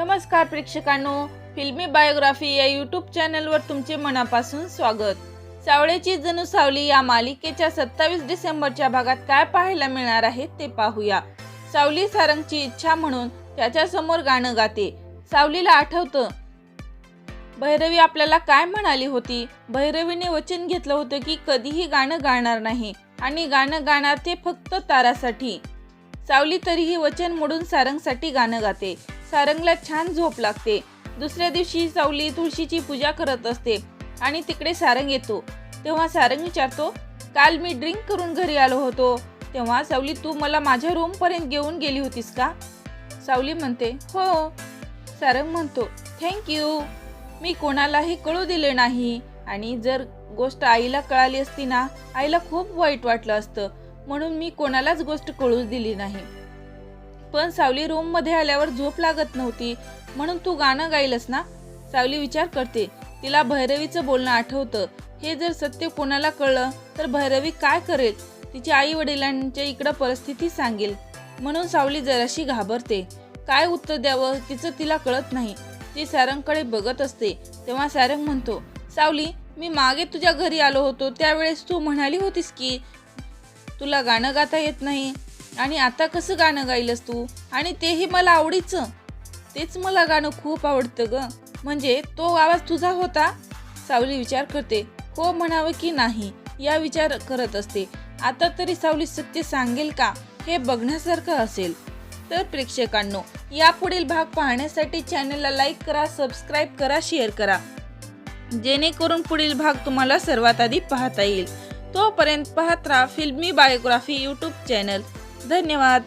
नमस्कार प्रेक्षकांनो फिल्मी बायोग्राफी या यूट्यूब चॅनलवर तुमचे मनापासून स्वागत. सावळेची जणू सावली या मालिकेच्या सत्तावीस डिसेंबरच्या भागात काय पाहायला मिळणार आहे ते पाहूया. सावली सारंगची इच्छा म्हणून त्याच्यासमोर गाणं गाते. सावलीला आठवतं भैरवी आपल्याला काय म्हणाली होती? भैरवीने वचन घेतलं होतं की कधीही गाणं गाणार नाही आणि गाणं गाणार ते फक्त तारासाठी. सावली तरीही वचन मोडून सारंगसाठी गाणं गाते. सारंगला छान झोप लागते. दुसऱ्या दिवशी सावली तुळशीची पूजा करत असते आणि तिकडे सारंग येतो. तेव्हा सारंग विचारतो काल मी ड्रिंक करून घरी आलो होतो. तेव्हा सावली तू मला माझ्या रूमपर्यंत घेऊन गेली होतीस का? सावली म्हणते हो. सारंग म्हणतो थँक्यू मी कोणालाही कळू दिले नाही. आणि जर गोष्ट आईला कळाली असती ना आईला खूप वाईट वाटलं असतं. म्हणून मी कोणालाच गोष्ट कळूच दिली नाही. पण सावली रूममध्ये आल्यावर झोप लागत नव्हती. म्हणून तू गाणं गायलस ना? सावली विचार करते. तिला भैरवीचं बोलणं आठवतं. हे जर सत्य कोणाला कळलं तर भैरवी काय करेल? तिच्या आई वडिलांच्या इकडं परिस्थिती सांगेल. म्हणून सावली जराशी घाबरते. काय उत्तर द्यावं तिचं तिला कळत नाही. ती सारंगकडे बघत असते तेव्हा सारंग म्हणतो सावली मी मागे तुझ्या घरी आलो होतो. त्यावेळेस तू म्हणाली होतीस की तुला गाणं गाता येत नाही? आणि आता कसं गाणं गाईलस तू? आणि तेही मला आवडीचं. तेच मला गाणं खूप आवडतं ग. म्हणजे तो आवाज तुझा होता? सावली विचार करते. हो म्हणावं की नाही या विचार करत असते. आता तरी सावली सत्य सांगेल का? हे बघण्यासारखं असेल. तर प्रेक्षकांनो यापुढील भाग पाहण्यासाठी चॅनलला लाईक करा सबस्क्राईब करा शेअर करा. जेणेकरून पुढील भाग तुम्हाला सर्वात आधी पाहता येईल. तोपर्यंत पाहत राहा फिल्मी बायोग्राफी यूट्यूब चॅनल. धन्यवाद.